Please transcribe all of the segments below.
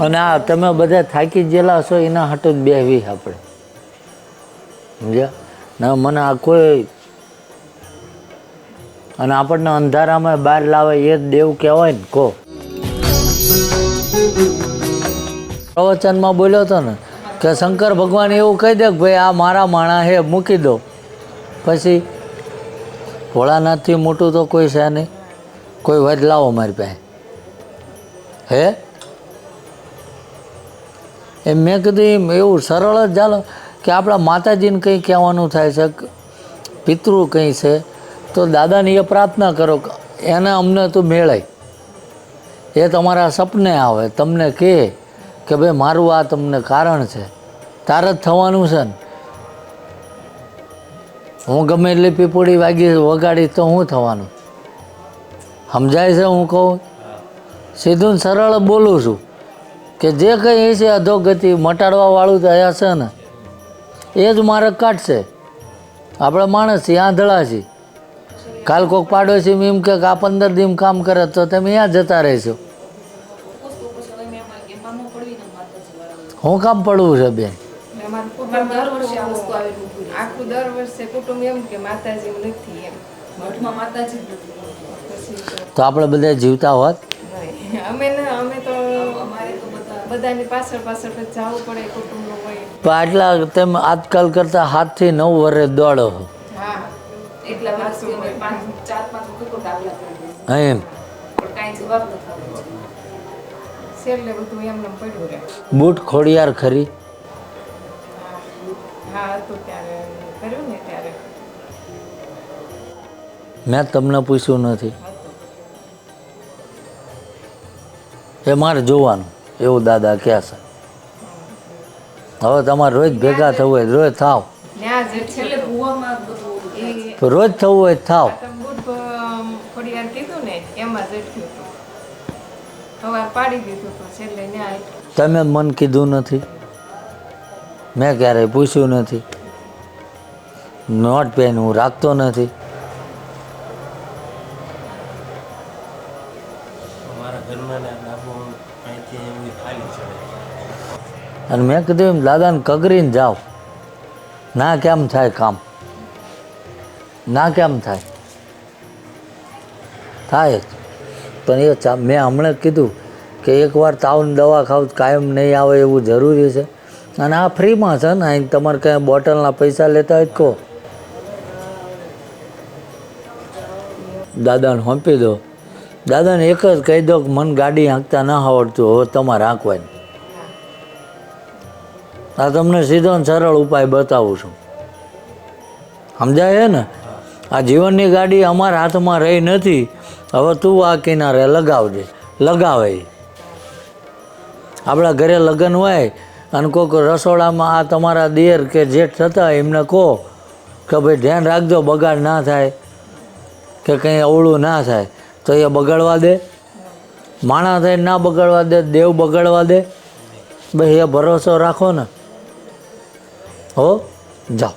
અને આ તમે બધા થાકી ગયેલા છો, એના હાટું જ બેહવી આપણે. સમજ્યા? ના મને આ કોઈ અને આપણને અંધારામાં બહાર લાવે એ જ દેવ કહેવાય ને કો પ્રવચનમાં બોલ્યો હતો ને, કે શંકર ભગવાન એવું કહી દે કે ભાઈ આ મારા માણા હે, મૂકી દો. પછી ભોળાનાથથી મોટું તો કોઈ છે નહીં. કોઈ વજ લાવો મારી પાસે. હે? એમ મેં કીધું એવું સરળ જ ચાલો કે આપણા માતાજીને કંઈ કહેવાનું થાય છે પિતૃ કંઈ છે તો દાદાની એ પ્રાર્થના કરો એને અમને તો મેળાય એ તમારા સપને આવે તમને કહે કે ભાઈ મારું આ તમને કારણ છે તારે જ થવાનું છે ને. હું ગમે એટલી પીપોડી વાગી વગાડીશ તો હું થવાનું. સમજાય છે હું કહું? સીધું સરળ બોલું છું. કે જે કંઈ છે અધોગતિ મટાડવાવાળું તો અહીંયા છે ને એ જ મારે કાઢશે. આપણે માણસ છીએ આંધળા છીએ કાલ કોક પાડોશી એમ કે આ પંદર દિન કામ કરે તો તમે ત્યાં જતા રહેશો. હું કામ પડવું છે બેન? જ તો આપણે બધા જીવતા હોત? અમે અમે તો બધાની પાછળ પાછળ જવું પડે કુટુંબનું હોય. પણ આટલા તેમ આજકાલ કરતા હાથથી નવ વર્ષે દોડો હા. એટલા વર્ષથી પાંચ ચાર પાંચ વખત દાખલા એમ. કાંઈ જવાબ નથી બધું એમને પડ્યું રહે બૂટ ખોડિયાર ખરી. હા હતું ત્યારે કર્યું ને ત્યારે. મેં તમને પૂછ્યું નથી. એ મારે જોવાનું. એવું દાદા કહે છે. હવે તમારે રોજ ભેગા થવું હોય રોજ થાવ. રોજ થવું હોય થાવ. તમે મન કીધું નથી. મેં ક્યારેય પૂછ્યું નથી. નોટ પેન હું રાખતો નથી. અમારા ઘરમાં ને ડાબો અને મેં કીધું એમ, દાદાને કગરીને જાઓ. ના, કેમ થાય કામ? ના, કેમ થાય? થાય જ. પણ એ મેં હમણાં કીધું કે એકવાર તાવની દવા ખાવ, કાયમ નહીં આવે એવું જરૂરી છે. અને આ ફ્રીમાં છે ને, અહીં તમારે કંઈ બોટલના પૈસા લેતા હોય કહો. દાદાને સોંપી દો. દાદાને એક જ કહી દો કે મને ગાડી હાંકતા ના આવડતું, હવે તમારે હાંકવાની. આ તમને સીધો સરળ ઉપાય બતાવું છું. સમજાય ને? આ જીવનની ગાડી અમારા હાથમાં રહી નથી, હવે તું આ કિનારે લગાવજે, લગાવે આપણા ઘરે લગ્ન હોય અને કોઈક રસોડામાં આ તમારા દિયર કે જેઠ થતા એમને કહો કે ભાઈ ધ્યાન રાખજો, બગાડ ના થાય, કે કંઈ અવળું ના થાય. તો એ બગાડવા દે. માણા ના બગાડવા દે, દેવ બગાડવા દે. ભાઈ, એ ભરોસો રાખો ને. હો, જાઓ.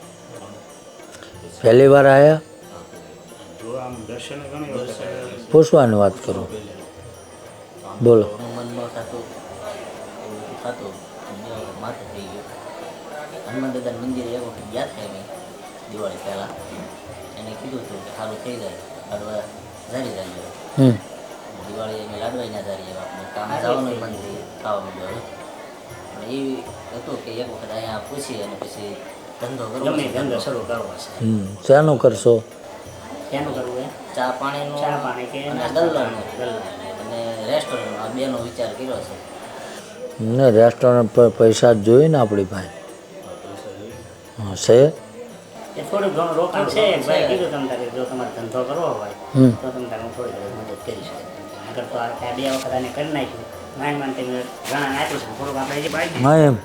પહેલી વાર આવ્યા પૂછવાની વાત કરો. બોલો. દિવાળી પહેલાં. એને કીધું હતું કે સારું થઈ જાય. હમ. દિવાળી અમે લાડવાઈ ના ઝારી આપણે કામ જવાનું બંધ થઈ ખાવા પણ એવી હતું કે એક વખત અહીંયા પૂછી અને પછી ધંધો કરવો ધંધો શરૂ કરવો છે. હમ. શેનું કરશો? શેનું કરવું ચા પાણીનું ચા પાણી કે અને નાસ્તા અને રેસ્ટોરન્ટ બેનો વિચાર કર્યો છે. ને રેસ્ટોરન્ટ પર પૈસા જ જોઈએ ને આપણી ભાઈ હા છે? એ થોડું ઘણું રોકાણ છે ભાઈ કીધું તમે તારે જો તમારે ધંધો કરવો હોય તો તમે તારે હું થોડી ઘણી મદદ કરી શકું. આગળ તો આ બે વખત આને કરી નાખ્યું. માંડ માંડ તમે ઘણા નાખીશું થોડુંક આપણે જે એમ.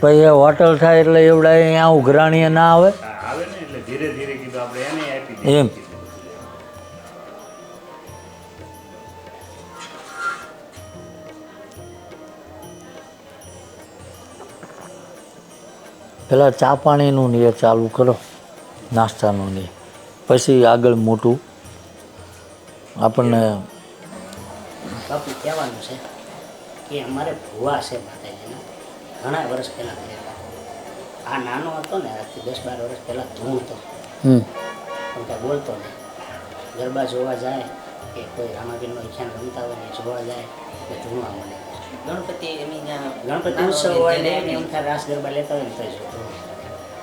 પછી એ હોટલ થાય એટલે એવડા અહીંયા ઉઘરાણીએ ના આવે. આવે ને એટલે ધીરે ધીરે કીધું આપણે એને આપી એમ. પેલા ચા પાણીનું ને એ ચાલુ કરો નાસ્તાનું ને પછી આગળ મોટું. આપણને બાપુ કહેવાનું છે એ અમારે ભૂવા છે માતાજીના. ઘણા વર્ષ પહેલાં આ નાનો હતો ને આજથી દસ બાર વર્ષ પહેલાં ધૂણતો હમ. પણ કાંઈ બોલતો નહીં. ગરબા જોવા જાય કે કોઈ રામાબીનનો ખ્યાલ રમતા હોય ને જોવા જાય કે ધૂણવા મળે. ગણપતિ ગણપતિ ઉત્સવ હોય ને એની અંતર રાસ ગરબા લેતા હોય ને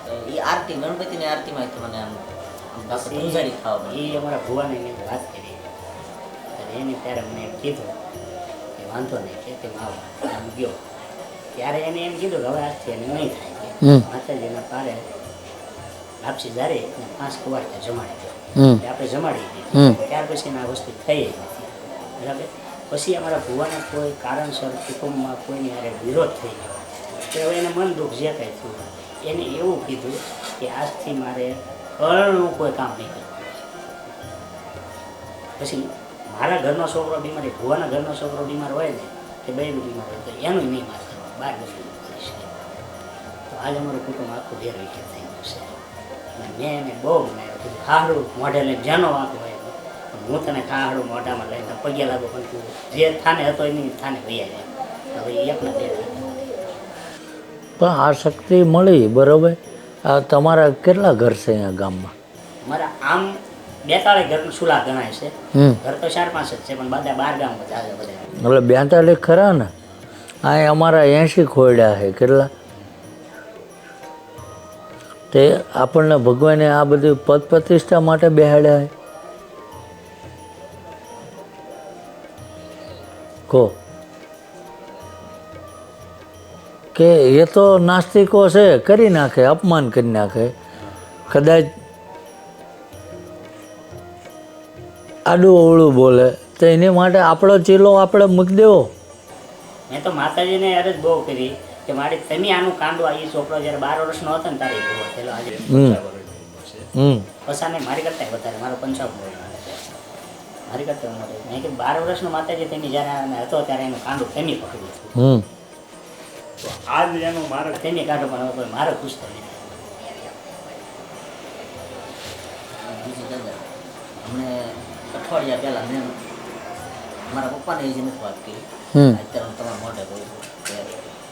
તો એ આરતી ગણપતિની આરતીમાં તો મને આમ આમ ખાવા એ અમારા ભુવાની વાત કરી. અને એને ત્યારે મને એમ કીધું કે વાંધો નહીં કે તે આવો આમ ગયો. ત્યારે એને એમ કીધું કે હવે આજથી એને નહીં થાય કે માતાજીના પારે લાપસી જારે અને પાંચ ત્યાં જમાડી દો. આપણે જમાડી દીધી. ત્યાર પછી આ વસ્તુ થઈ જ નથી. બરાબર? પછી અમારા ભુવાના કોઈ કારણસર કુટુંબમાં કોઈની હારે વિરોધ થઈ ગયો. તો હવે એને મન દુઃખ જે કાંઈ થયું એને એવું કીધું કે આજથી મારે કરણનું કોઈ કામ નહીં કરવું. પછી મારા ઘરનો છોકરો બીમાર ભુવાના ઘરનો છોકરો બીમાર હોય ને, કે બહેનું બીમાર હોય, તો એનું નહીં માર કરવા. બાર બધું કરીશ તો આજે અમારું કુટુંબ આખું ઘેર વિખેર થઈ ગયું છે. અને મેં એને બહુ મનાવ્યો કીધું ખારું મોઢે લઈને જેનો વાંક હોય. હું તને ખારું મોઢામાં લઈને પગે લાગુ પણ તું જે થાને હતો એની થાને વૈયા જાય હવે એકલા બે પણ આ શક્તિ મળી બરાબર? આ તમારા કેટલા ઘર છે અહીંયા ગામમાં? મારા આમ બેતાળે ઘરનું સુલા ગણાય છે. ઘર તો ચાર પાંચ જ છે પણ બધા બાર ગામ બધા એટલે બેતાલીસ ખરા ને? આ અમારા એંશી ખોયડા છે કેટલા? તે આપણને ભગવાને આ બધી પદ પ્રતિષ્ઠા માટે બેહાડ્યા છે. કહો. કે એ તો નાસ્તિકો છે કરી નાખે અપમાન કરી નાખે. કદાચ આડું અવળું બોલે તો એની માટે આપણો ચીલો આપણે મૂકી દેવો. મેં તો માતાજીને અરજ બહુ કરી કે મારી તમે આનું કાંડો આવી છોકરો જ્યારે બાર વર્ષનો હતો ને તારે ભૂવો થયેલો આજે હમ. હમ. પસાને મારી કરતા વધારે મારો પંચાવન વર્ષનો મારી કરતા મેં કીધું બાર વર્ષનો માતાજી તેની જ્યારે આને હતો ત્યારે એનું કાંડું તેની પકડ્યું હતું તો આજ એનું મારે તેની કાંડું પણ કોઈ મારે ખુશ તો નહીં બીજી દાદા અમને અઠવાડિયા પહેલાં મેં મારા પપ્પાને એ જ નથી વાત કરી. અત્યારે હું તમારા મોઢે કહું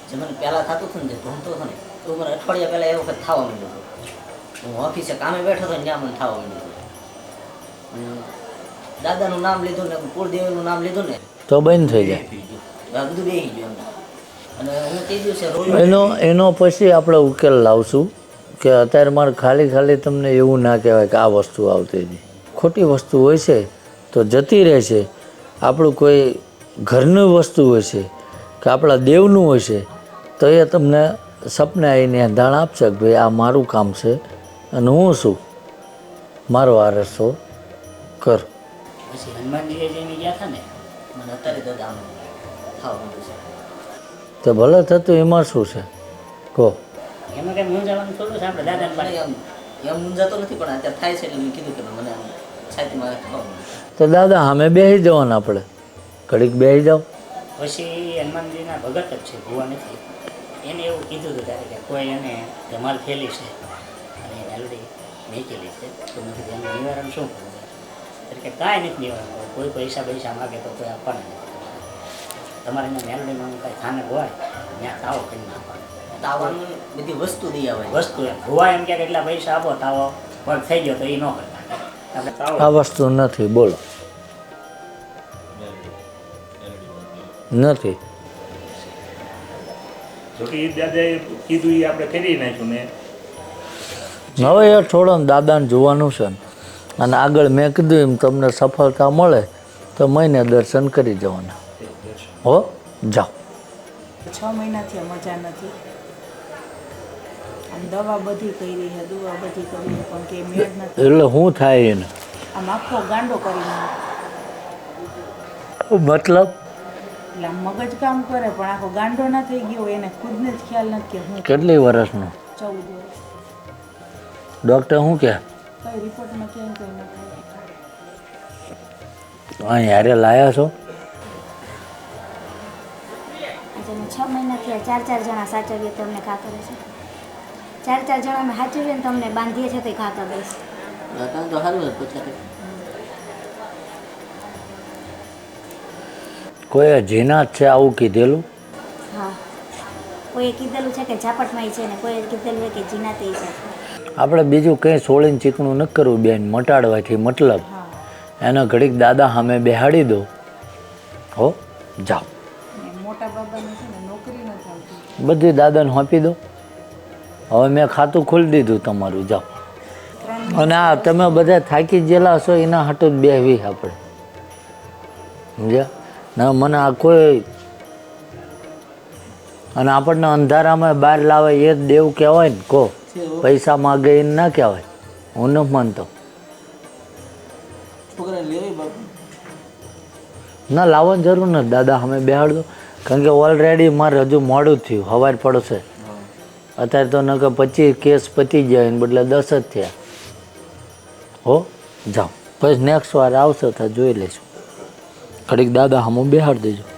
જે મને પહેલાં થતું હતું ને જે ભણતો હતો ને તો મને અઠવાડિયા પહેલાં એ વખત થવા માંડ્યું હતું. હું ઓફિસે કામે બેઠો હતો ને ત્યાં મને થવા માંડ્યું હતું. દાદાનું નામ લીધું ને કુળદેવીનું નામ લીધું ને તો બંધ થઈ જાય. બધું બેસી ગયું અને હું તે દિવસે એનો એનો પછી આપણે ઉકેલ લાવશું કે અત્યારે મારે ખાલી ખાલી તમને એવું ના કહેવાય કે આ વસ્તુ આવતી હતી ખોટી વસ્તુ હોય છે તો જતી રહે છે. આપણું કોઈ ઘરની વસ્તુ હોય છે કે આપણા દેવનું હોય છે તો એ તમને સપને આવીને ધાણ આપશે કે ભાઈ આ મારું કામ છે અને હું શું? મારો આરસો કર. પછી હનુમાનજીએ જઈને ગયા હતા ને મને અત્યારે તો આમ થવા માંડ્યું છે. તો ભલે થતું એમાં શું છે? કહો. એમાં કંઈ મૂંઝાવાનું થોડું છે આપણે દાદા મને પાડે. એમ એમ મૂંઝાતો નથી પણ અત્યારે થાય છે એટલે મેં કીધું કે મને આમ છાતીમાં તો દાદા અમે બેસી જવાના આપણે. ઘડીક બેસી જાઓ. પછી હનુમાનજીના ભગત જ છે ભૂવા નથી. એને એવું કીધું હતું ત્યારે કે કોઈ એને ધમાલ ફેલી છે અને એને મેલડી મેકેલી છે. તો મેં કીધું એનું નિવારણ શું? કરવું એટલે કે કાંઈ નથી દેવાનું કોઈ પૈસા પૈસા માગે તો કોઈ આપવાના નથી. તમારે અહીંયા મેલડીમાં કાંઈ ખાને હોય ત્યાં તાવો કરીને આપવાનું તાવાનું બધી વસ્તુ દઈ આવે વસ્તુ એમ. ભુવા એમ કે એટલા પૈસા આપો તાવો પણ થઈ ગયો તો એ ન કરતા. આ વસ્તુ નથી બોલો. નથી. જોકે એ દાદાએ કીધું એ આપણે કરી નાખ્યું ને. હવે એ થોડો દાદાને જોવાનું છે ને. અને આગળ મેં કીધું એમ તમને સફળતા મળે તો મહિને દર્શન કરી જવાના. હો? જાઓ. છ મહિનાથી મજા નથી. દવા બધી કરી છે દવા બધી કરી પણ કે મેળ નથી. એટલે શું થાય એને? આમ આખો ગાંડો કરી મતલબ? એટલે મગજ કામ કરે પણ આખો ગાંડો ના થઈ ગયો એને ખુદને જ ખ્યાલ નથી કે હું કેટલી વર્ષનો? ચૌદ વર્ષ. ડૉક્ટર શું કહે કઈ રિપોર્ટમાં ક્યાંય કંઈ ન અહીં યારે લાયા છો? છ મહિના થયા ચાર ચાર જણા સાચવીએ તો અમને ઘા કરે છે ચાર ચાર જણા અમે સાચવીએ તો તમને બાંધીએ છીએ તો ઘા કરે છે તો સારું જ કોઈ જીનાત છે આવું કીધેલું? હા. કોઈએ કીધેલું છે કે ઝાપટમાં છે ને કોઈએ કીધેલું કે જીનાતે છે. આપણે બીજું કંઈ સોળીને ચીકણું ન કરવું બેન મટાડવાથી મતલબ. એને ઘડીક દાદા સામે બેહાડી દો. હો જાઓ. બધી દાદાને સોંપી દો. હવે મેં ખાતું ખોલી દીધું તમારું જાઓ. અને આ તમે બધા થાકી ગયેલા હશો એના હાટું જ બેહવી આપણે. સમજ્યા? ના મને આ કોઈ અને આપણને અંધારામાં બહાર લાવે એ જ દેવ કહેવાય ને કહો. પૈસા માગે એ ના કહેવાય. હું ન માનતો. ના લાવવાની જરૂર નથી દાદા અમે બેહાડ દો કારણ કે ઓલરેડી મારે હજુ મોડું થયું હવાર પડશે. અત્યારે તો નકર પચીસ કેસ પતી જાય ને બદલે દસ જ થયા. હો જાઓ. પછી નેક્સ્ટ વાર આવશે તો જોઈ લઈશું. ઘડીક દાદા હમું બેહાડ દેજો.